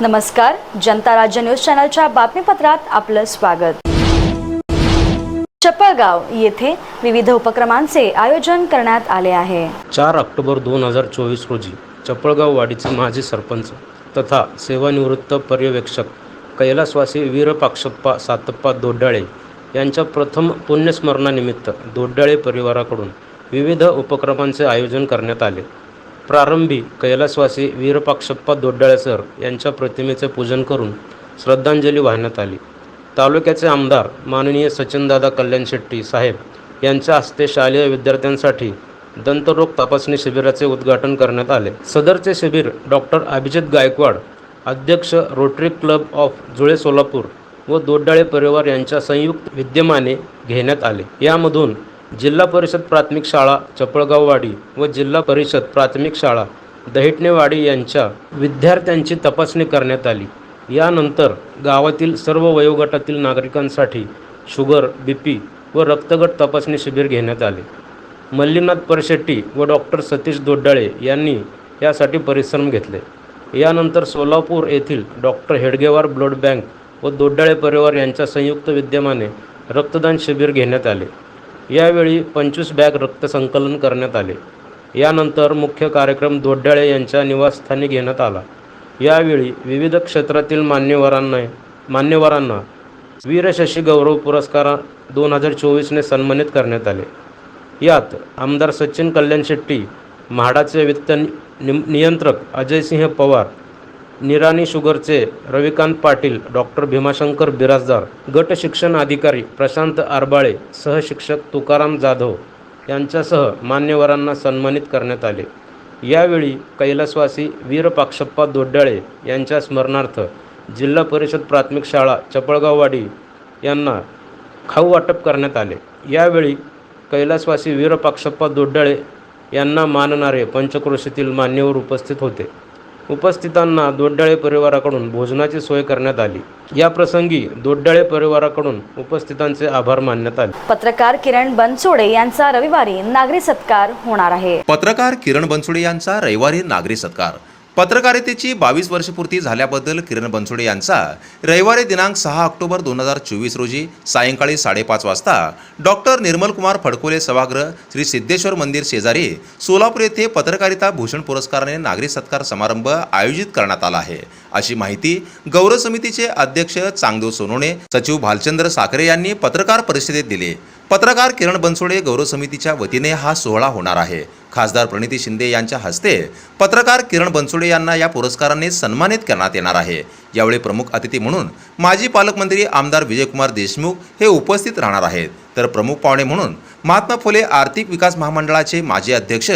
नमस्कार जनता राज्य न्यूज चॅनलच्या बातमीपत्रात आपलं स्वागत. चपळगाव येथे विविध उपक्रमांचे आयोजन करण्यात आले आहे. चार ऑक्टोबर दोन हजार चोवीस रोजी चपळगाव वाडीचे माजी सरपंच तथा सेवानिवृत्त पर्यवेक्षक कैलासवासी वीरपाक्षप्पा सातप्पा दोड्डाळे यांच्या प्रथम पुण्यस्मरणानिमित्त दोड्डाळे परिवाराकडून विविध उपक्रमांचे आयोजन करण्यात आले. प्रारंभी कैलासवासी वीरपाक्षप्पा दोड्डाळे सर यांच्या प्रतिमेचे पूजन करून श्रद्धांजली वाहण्यात आली. तालुक्याचे आमदार माननीय सचिनदादा कल्याण शेट्टी साहेब यांच्या हस्ते शालेय विद्यार्थ्यांसाठी दंतरोग तपासणी शिबिराचे उद्घाटन करण्यात आले. सदरचे शिबिर डॉक्टर अभिजित गायकवाड अध्यक्ष Rotary club of Jule Solapur व दोड्डाळे परिवार यांच्या संयुक्त विद्यमाने घेण्यात आले. यामधून जिल्हा परिषद प्राथमिक शाळा चपळगाववाडी व जिल्हा परिषद प्राथमिक शाळा दहिटणेवाडी यांच्या विद्यार्थ्यांची तपासणी करण्यात आली. यानंतर गावातील सर्व वयोगटातील नागरिकांसाठी शुगर बी पी व रक्तगट तपासणी शिबिर घेण्यात आले. मल्लीनाथ परशेट्टी व डॉक्टर सतीश दोड्डाळे यांनी यासाठी परिश्रम घेतले. यानंतर सोलापूर येथील डॉक्टर हेडगेवार ब्लड बँक व दोड्डाळे परिवार यांच्या संयुक्त विद्यमाने रक्तदान शिबिर घेण्यात आले. यावेळी पंचवीस बॅग रक्त संकलन करण्यात आले. यानंतर मुख्य कार्यक्रम दोड्डाळे यांच्या निवासस्थानी घेण्यात आला. यावेळी विविध क्षेत्रातील मान्यवरांना मान्यवरांना वीरशशी गौरव पुरस्कार दोन हजार चोवीसने सन्मानित करण्यात आले. यात आमदार सचिन कल्याण शेट्टी म्हाडाचे वित्त नि नियंत्रक अजयसिंह पवार निराणी शुगरचे रविकांत पाटील डॉक्टर भीमाशंकर बिराजदार गट शिक्षण अधिकारी प्रशांत आरबाळे सहशिक्षक तुकाराम जाधव यांच्यासह मान्यवरांना सन्मानित करण्यात आले. यावेळी कैलासवासी वीरपाक्षप्पा दोड्डाळे यांच्या स्मरणार्थ जिल्हा परिषद प्राथमिक शाळा चपळगाववाडी यांना खाऊ वाटप करण्यात आले. यावेळी कैलासवासी वीरपाक्षप्पा दोड्डाळे यांना मानणारे पंचक्रोशीतील मान्यवर उपस्थित होते. उपस्थितांना दोड्डाळे परिवाराकडून भोजनाची सोय करण्यात आली. या प्रसंगी दोड्डाळे परिवाराकडून उपस्थितांचे आभार मानण्यात आले. पत्रकार किरण बनसोडे यांचा रविवारी नागरी सत्कार होणार आहे. पत्रकार किरण बनसोडे यांचा रविवारी नागरी सत्कार. पत्रकारितेची बावीस वर्षपूर्ती झाल्याबद्दल किरण बनसोडे यांचा रविवारी दिनांक सहा ऑक्टोबर दोन हजार चोवीस रोजी सायंकाळी साडेपाच वाजता डॉक्टर निर्मलकुमार फडकोले सभागृह श्री सिद्धेश्वर मंदिर शेजारी सोलापूर येथे पत्रकारिता भूषण पुरस्काराने नागरी सत्कार समारंभ आयोजित करण्यात आला आहे. अशी माहिती गौरव समितीचे अध्यक्ष चांगदेव सोनोणे सचिव भालचंद्र साखरे यांनी पत्रकार परिषदेत दिले. पत्रकार किरण बनसोडे गौरव समितीच्या वतीने हा सोहळा होणार आहे. खासदार प्रणिती शिंदे यांच्या हस्ते पत्रकार किरण बनसोडे यांना या पुरस्काराने सन्मानित करण्यात येणार आहे. यावेळी प्रमुख अतिथी म्हणून माजी पालकमंत्री आमदार विजयकुमार देशमुख हे उपस्थित राहणार आहेत. तर प्रमुख पाहुणे म्हणून महात्मा फुले आर्थिक विकास महामंडळाचे माजी अध्यक्ष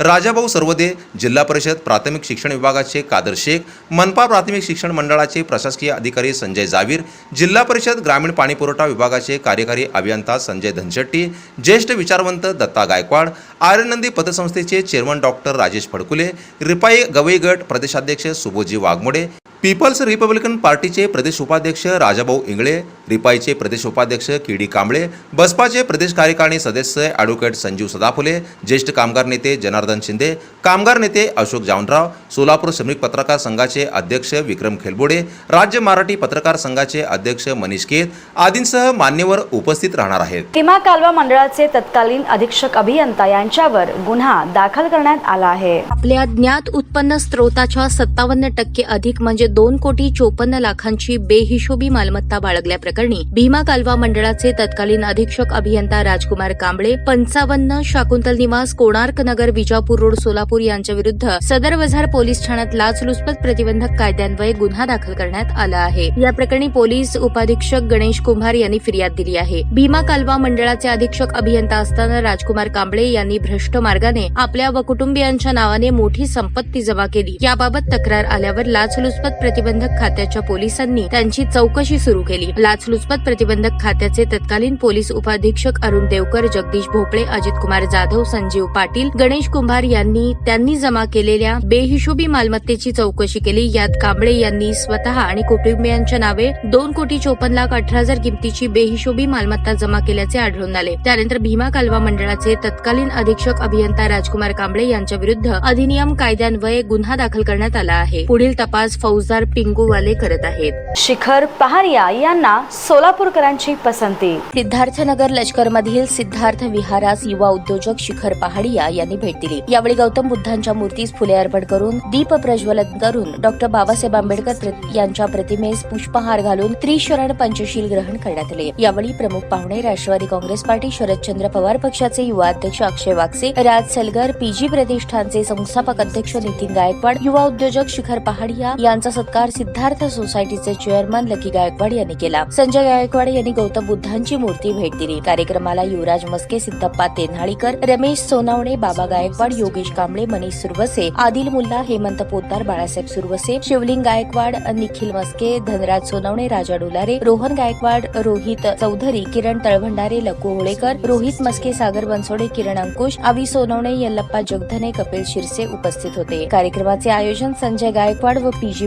राजाभाऊ सर्वदे जिल्हा परिषद प्राथमिक शिक्षण विभागाचे कादर शेख मनपा प्राथमिक शिक्षण मंडळाचे प्रशासकीय अधिकारी संजय जावीर जिल्हा परिषद ग्रामीण पाणीपुरवठा विभागाचे कार्यकारी अभियंता संजय धनशेट्टी ज्येष्ठ विचारवंत दत्ता गायकवाड आर्यनंदी पतसंस्थेचे चेअरमन डॉक्टर राजेश फडकुले रिपाई गवई गट प्रदेशाध्यक्ष सुबोजी वाघमोडे पीपल्स रिपब्लिकन पार्टीचे प्रदेश उपाध्यक्ष राजाभाऊ इंगळे रिपाईचे प्रदेश उपाध्यक्ष के डी कांबळे बसपाचे प्रदेश कार्यकारिणी सदस्य ॲडव्होकेट संजीव सदाफुले ज्येष्ठ कामगार नेते जनार्दन शिंदे कामगार नेते अशोक जावनराव सोलापूर श्रमिक पत्रकार संघाचे अध्यक्ष विक्रम खेलबोडे राज्य मराठी पत्रकार संघाचे अध्यक्ष मनीष केत आदींसह मान्यवर उपस्थित राहणार आहेत. किमा कालवा मंडळाचे तत्कालीन अधीक्षक अभियंता यांच्यावर गुन्हा दाखल करण्यात आला आहे. आपल्या ज्ञात उत्पन्न स्त्रोताच्या सत्तावन्न टक्के अधिक म्हणजे दोन कोटी चोपन्न लाखांची बेहिशोबी मालमत्ता बाळगल्याप्रकरणी भीमा कालवा मंडळाचे तत्कालीन अधीक्षक अभियंता राजकुमार कांबळे पंचावन्न शाकुंतल निवास कोणार्क नगर विजापूर रोड सोलापूर यांच्या विरुद्ध सदर वझार पोलीस ठाण्यात लाचलुचपत प्रतिबंधक कायद्यान्वये गुन्हा दाखल करण्यात आला आहे. या प्रकरणी पोलीस उपाधीक्षक गणेश कुंभार यांनी फिर्याद दिली आहे. भीमा कालवा मंडळाचे अधीक्षक अभियंता असताना राजकुमार कांबळे यांनी भ्रष्ट मार्गाने आपल्या व कुटुंबियांच्या नावाने मोठी संपत्ती जमा केली. याबाबत तक्रार आल्यावर लाचलुचपत प्रतिबंधक खात्याच्या पोलिसांनी त्यांची चौकशी सुरू केली. लाचलुचपत प्रतिबंधक खात्याचे तत्कालीन पोलीस उपाधीक्षक अरुण देवकर जगदीश भोपळे अजित कुमार जाधव संजीव पाटील गणेश कुंभार यांनी त्यांनी जमा केलेल्या बेहिशोबी मालमत्तेची चौकशी केली. यात कांबळे यांनी स्वतः आणि कुटुंबियांच्या नावे दोन कोटी चोपन्न लाख अठरा हजार किमतीची बेहिशोबी मालमत्ता जमा केल्याचे आढळून आले. त्यानंतर भीमा कालवा मंडळाचे तत्कालीन अधीक्षक अभियंता राजकुमार कांबळे यांच्या विरुद्ध अधिनियम कायद्यान्वये गुन्हा दाखल करण्यात आला आहे. पुढील तपास फौज जोरदार पिंगूवाले करत आहेत. शिखर पहारिया यांना सोलापूरकरांची पसंती. सिद्धार्थनगर लष्करमधील सिद्धार्थ विहारास युवा उद्योजक शिखर पहाडिया यांनी भेट दिली. यावेळी गौतम बुद्धांच्या मूर्तीस फुले अर्पण करून दीप प्रज्वलन करून डॉक्टर बाबासाहेब आंबेडकर यांच्या प्रतिमेस पुष्पहार घालून त्रिशरण पंचशील ग्रहण करण्यात आले. यावेळी प्रमुख पाहुणे राष्ट्रवादी काँग्रेस पार्टी शरदचंद्र पवार पक्षाचे युवा अध्यक्ष अक्षय वागसे राज सलगर पीजी प्रतिष्ठानचे संस्थापक अध्यक्ष नितीन गायकवाड युवा उद्योजक शिखर पहाडिया यांचा सत्कार सिद्धार्थ सोसायटीचे चेअरमन लकी गायकवाड यांनी केला. संजय गायकवाड यांनी गौतम बुद्धांची मूर्ती भेट दिली. कार्यक्रमाला युवराज मस्के सिद्धप्पा तेन्हाळीकर रमेश सोनावणे बाबा गायकवाड योगेश कांबळे मनीष सुरवसे आदिल मुल्ला हेमंत पोतदार बाळासाहेब सुरवसे शिवलिंग गायकवाड निखिल मस्के धनराज सोनवणे राजा डोलारे रोहन गायकवाड रोहित चौधरी किरण तळभंडारे लकू होळेकर रोहित मस्के सागर बनसोडे किरण अंकुश आवी सोनवणे यल्लप्पा जगधने कपिल शिरसे उपस्थित होते. कार्यक्रमाचे आयोजन संजय गायकवाड व पीजी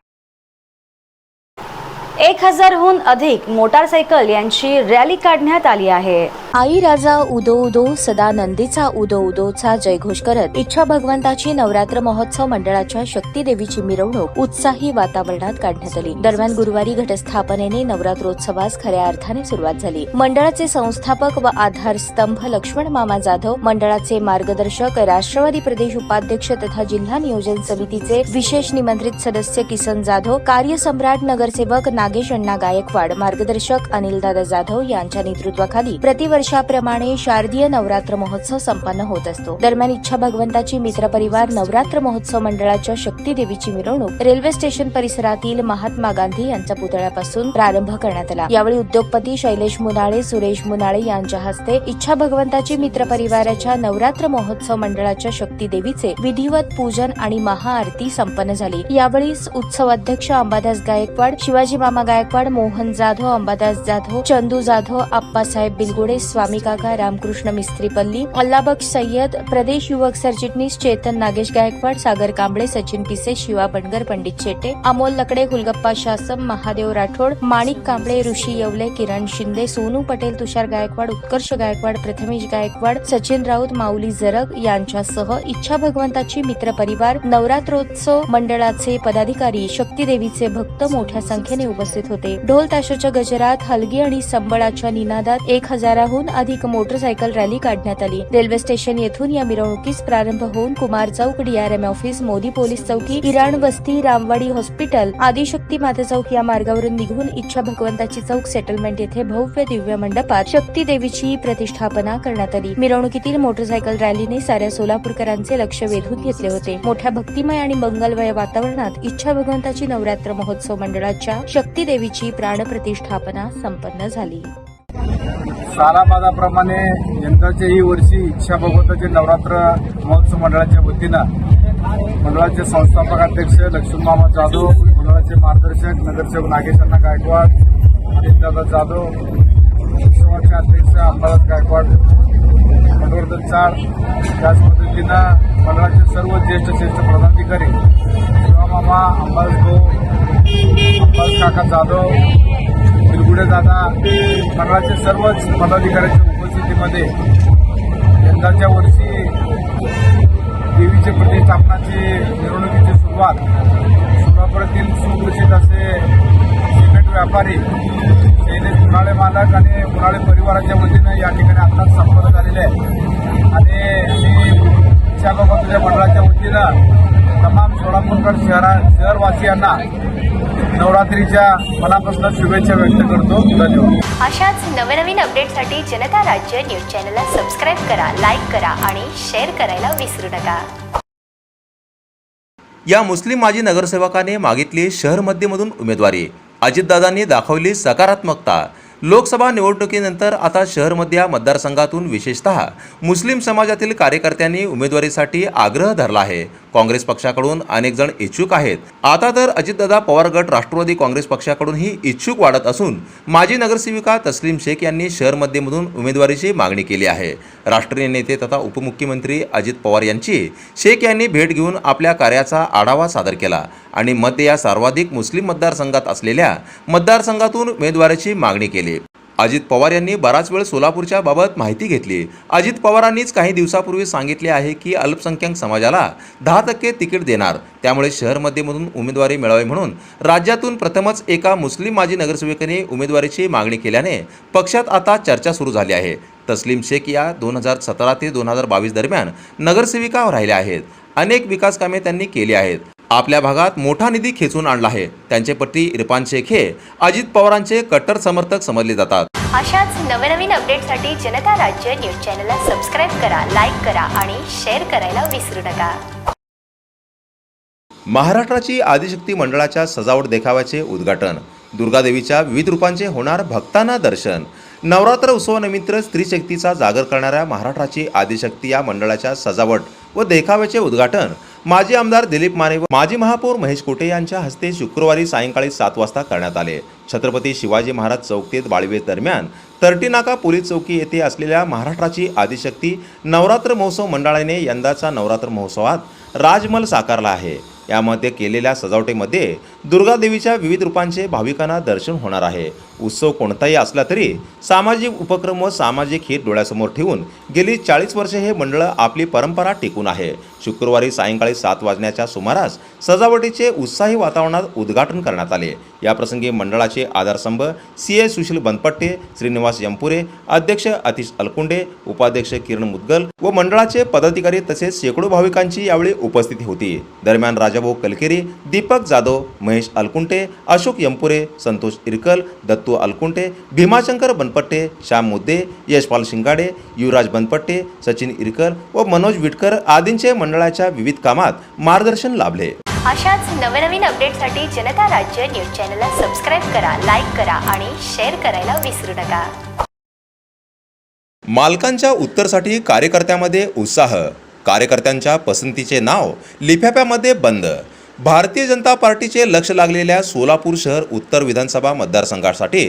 एक हजारहून अधिक मोटारसायकल यांची रॅली काढण्यात आली आहे. आई राजा उदो उदो सदा नंदीचा उदो उदोचा जयघोष करत इच्छा भगवंताची नवरात्र महोत्सव मंडळाच्या शक्ती देवीची मिरवणूक उत्साही वातावरणात काढण्यात आली. दरम्यान गुरुवारी घटस्थापनेने नवरात्रोत्सवास खऱ्या अर्थाने सुरुवात झाली. मंडळाचे संस्थापक व आधारस्तंभ लक्ष्मण मामा जाधव मंडळाचे मार्गदर्शक राष्ट्रवादी प्रदेश उपाध्यक्ष तथा जिल्हा नियोजन समितीचे विशेष निमंत्रित सदस्य किसन जाधव कार्यसम्राट नगरसेवक नाग नागेश अण्णा गायकवाड मार्गदर्शक अनिलदादा जाधव यांच्या नेतृत्वाखाली प्रतिवर्षाप्रमाणे शारदीय नवरात्र महोत्सव संपन्न होत असतो. दरम्यान इच्छा भगवंताची मित्र परिवार नवरात्र महोत्सव मंडळाच्या शक्ती देवीची मिरवणूक रेल्वे स्टेशन परिसरातील महात्मा गांधी यांच्या पुतळ्यापासून प्रारंभ करण्यात आला. यावेळी उद्योगपती शैलेश मुनाळे सुरेश मुनाळे यांच्या हस्ते इच्छा भगवंताची मित्र परिवाराच्या नवरात्र महोत्सव मंडळाच्या शक्ती देवीचे विधिवत पूजन आणि महाआरती संपन्न झाली. यावेळी उत्सव अध्यक्ष अंबादास गायकवाड शिवाजी रामा गायकवाड मोहन जाधव अंबादास जाधव चंदू जाधव आप्पासाहेब बिलगुडे स्वामी काका रामकृष्ण मिस्त्रीपल्ली अल्लाबक्ष सय्यद प्रदेश युवक सरचिटणीस चेतन नागेश गायकवाड सागर कांबळे सचिन पिसे शिवा बनगर पंडित शेटे अमोल लकडे गुलगप्पा शासम महादेव राठोड माणिक कांबळे ऋषी येवले किरण शिंदे सोनू पटेल तुषार गायकवाड उत्कर्ष गायकवाड प्रथमेश गायकवाड सचिन राऊत माऊली जरग यांच्यासह इच्छा भगवंताची मित्र परिवार नवरात्रोत्सव मंडळाचे पदाधिकारी शक्तीदेवीचे भक्त मोठ्या संख्येने उपस्थित होते. ढोल ताशाच्या गजरात हलगी आणि संबळाच्या निनादात एक हजाराहून अधिक मोटरसायकल रॅली काढण्यात आली. रेल्वे स्टेशन येथून या मिरवणुकीस प्रारंभ होऊन Kumar Chowk DRM office Modi police चौकी इराण वस्ती रामवाडी हॉस्पिटल आदिशक्ती माता चौक या मार्गावरून निघून इच्छा भगवंताची चौक सेटलमेंट येथे भव्य दिव्य मंडपात शक्ती देवीची प्रतिष्ठापना करण्यात आली. मिरवणुकीतील मोटरसायकल रॅलीने साऱ्या सोलापूरकरांचे लक्ष वेधून घेतले होते. मोठ्या भक्तिमय आणि मंगलमय वातावरणात इच्छा भगवंताची नवरात्र महोत्सव मंडळाच्या शक्ती देवीची प्राणप्रतिष्ठापना संपन्न झाली. सालाबादाप्रमाणे यंदाच्याही वर्षी इच्छा भगवताचे नवरात्र महोत्सव मंडळाच्या वतीनं मंडळाचे संस्थापक अध्यक्ष लक्ष्मीमामा जाधव मंडळाचे मार्गदर्शक नगरसेवक नागेशांना गायकवाड अनिलदादा जाधव उत्सवाचे अध्यक्ष अंबादास गायकवाड मनोवर्धन चाळ त्याच पद्धतीनं मंडळाचे सर्व ज्येष्ठ श्रेष्ठ पदाधिकारी शिवामामा अंबादास भाऊ अंबादास काका जाधव बिलगुडे दादा मंडळाचे सर्वच पदाधिकाऱ्यांच्या उपस्थितीमध्ये यंदाच्या वर्षी देवीचे प्रतिष्ठापनाची मिरवणुकीची सुरुवात सोलापुरातील सुप्रसिद्ध असे सिमेंट व्यापारी शैलेश उन्हाळे मालक आणि उन्हाळे परिवाराच्या वतीनं या ठिकाणी आत्ताच संपन्न झालेले आहे. आणि मी इच्छाबाबतच्या मंडळाच्या वतीनं सोलापूरकर शहरा शहरवासियांना नवरात्रीच्या मनापासून शुभेच्छा व्यक्त करतो. धन्यवाद. अशाच नवनवीन अपडेटसाठी जनता राज्य न्यूज चॅनलला सबस्क्राईब करा लाईक करा आणि शेअर करायला विसरू नका. या मुस्लिम माजी नगरसेवकाने मागितली शहर मध्यमधून उमेदवारी. अजितदादांनी दाखवली सकारात्मकता. लोकसभा निवडणुकीनंतर आता शहरमध्ये या मतदारसंघातून विशेषतः मुस्लिम समाजातील कार्यकर्त्यांनी उमेदवारीसाठी आग्रह धरला आहे. काँग्रेस पक्षाकडून अनेक जण इच्छुक आहेत. आता तर अजितदादा पवार गट राष्ट्रवादी काँग्रेस पक्षाकडूनही इच्छुक वाढत असून माजी नगरसेविका तस्लीम शेख यांनी शहर मध्यमधून उमेदवारीची मागणी केली आहे. राष्ट्रीय नेते तथा उपमुख्यमंत्री अजित पवार यांची शेख यांनी भेट घेऊन आपल्या कार्याचा आढावा सादर केला आणि मध्य या सर्वाधिक मुस्लिम मतदारसंघात असलेल्या मतदारसंघातून उमेदवारीची मागणी केली. अजित पवार यांनी बराच वेळ सोलापूरच्या बाबत माहिती घेतली. अजित पवारांनीच काही दिवसापूर्वी सांगितले आहे की अल्पसंख्याक समाजाला दहा टक्के तिकीट देणार. त्यामुळे शहर मध्यमधून उमेदवारी मिळावी म्हणून राज्यातून प्रथमच एका मुस्लिम माजी नगरसेवकाने उमेदवारीची मागणी केल्याने पक्षात आता चर्चा सुरू झाली आहे. तस्लीम शेख या दोन हजार सतरा ते दोन हजार बावीस दरम्यान नगरसेविका राहिल्या आहेत. अनेक विकास कामे त्यांनी केली आहेत. आपल्या भागात मोठा निधी खेचून आणला आहे. त्यांचे पती इरफान शेख हे अजित पवारांचे कट्टर समर्थक समजले जातात. अशाच नवनवीन अपडेटसाठी जनता राज्य न्यूज चॅनलला सबस्क्राईब करा लाईक करा आणि शेअर करायला विसरू नका. महाराष्ट्राची आदिशक्ती मंडळाच्या सजावट देखाव्याचे उद्घाटन. दुर्गादेवीच्या विविध रूपांचे होणार भक्तांना दर्शन. नवरात्र उत्सवानिमित्त स्त्री शक्तीचा जागर करणाऱ्या महाराष्ट्राची आदिशक्ती या मंडळाच्या सजावट व देखाव्याचे उद्घाटन. माजी आमदार दिलीप माने व माजी महापौर महेश कोटे यांच्या हस्ते शुक्रवारी सायंकाळी सात वाजता करण्यात आले. छत्रपती शिवाजी महाराज चौकीत बाळवे दरम्यान तर्टीनाका पोलीस चौकी येथे असलेल्या महाराष्ट्राची आदिशक्ती नवरात्र महोत्सव मंडळाने यंदाचा नवरात्र महोत्सवात राजमल साकारला आहे. यामध्ये केलेल्या सजावटीमध्ये दुर्गादेवीच्या विविध रूपांचे भाविकांना दर्शन होणार आहे. उत्सव कोणताही असला तरी सामाजिक उपक्रम व सामाजिक हित डोळ्यासमोर ठेवून गेली चाळीस वर्षे हे मंडळ आपली परंपरा टिकून आहे. शुक्रवारी सायंकाळी सात वाजण्याच्या सुमारास सजावटीचे उत्साही वातावरणात उद्घाटन करण्यात आले. याप्रसंगी मंडळाचे आधारस्तंभ सी ए सुशील बनपट्टे श्रीनिवास यंपुरे अध्यक्ष अतिश अलकुंडे उपाध्यक्ष किरण मुद्गल व मंडळाचे पदाधिकारी तसेच शेकडो भाविकांची यावेळी उपस्थिती होती. दरम्यान राजाभाऊ कलकेरी दीपक जाधव महेश अलकुंटे अशोक यंपुरे संतोष इरकल दत्तू अलकुंटे भीमाशंकर बनपट्टे श्याम मुद्दे यशपाल शिंगाडे युवराज बनपट्टे सचिन इरकल व मनोज विटकर आदींचे मंडळाच्या विविध कामात मार्गदर्शन लाभले. अशाच नवनवीन अपडेटसाठी जनता राज्य न्यूज चॅनलला सबस्क्राईब करा लाईक करा आणि शेअर करायला विसरू नका. मालकांच्या उत्तरसाठी कार्यकर्त्यामध्ये उत्साह. कार्यकर्त्यांच्या पसंतीचे नाव लिफाफ्यामध्ये बंद. भारतीय जनता पार्टीचे लक्ष लागलेल्या सोलापूर शहर उत्तर विधानसभा मतदारसंघासाठी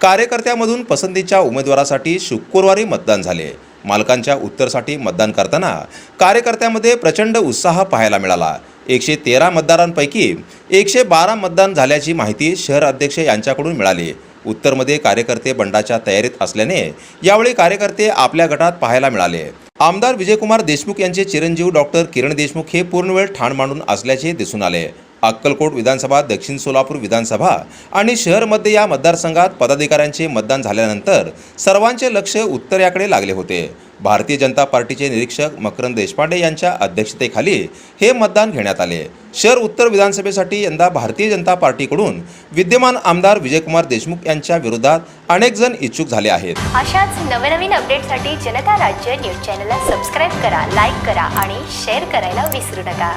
कार्यकर्त्यामधून पसंतीच्या उमेदवारासाठी शुक्रवारी मतदान झाले. मालकांच्या उत्तरसाठी मतदान करताना कार्यकर्त्यामध्ये प्रचंड उत्साह पाहायला मिळाला. एकशे तेरा मतदारांपैकी एकशे बारा मतदान झाल्याची माहिती शहर अध्यक्ष यांच्याकडून मिळाली. उत्तरमध्ये कार्यकर्ते बंडाच्या तयारीत असल्याने यावेळी कार्यकर्ते आपल्या गटात पाहायला मिळाले. आमदार विजयकुमार देशमुख यांचे चिरंजीव डॉक्टर किरण देशमुख हे पूर्णवेळ ठाण मांडून असल्याचे दिसून आले. अक्कलकोट विधानसभा दक्षिण सोलापूर विधानसभा आणि शहरमध्ये या मतदारसंघात पदाधिकाऱ्यांचे मतदान झाल्यानंतर सर्वांचे लक्ष उत्तर याकडे लागले होते. भारतीय जनता पार्टीचे निरीक्षक मकरंद देशपांडे यांच्या अध्यक्षतेखाली हे मतदान घेण्यात आले. शहर उत्तर विधानसभेसाठी यंदा भारतीय जनता पार्टीकडून विद्यमान आमदार विजयकुमार देशमुख यांच्या विरोधात अनेक जण इच्छुक झाले आहेत. अशाच नवनवीन अपडेटसाठी जनता राज्य न्यूज चॅनलला सबस्क्राईब करा लाईक करा आणि शेअर करायला विसरू नका.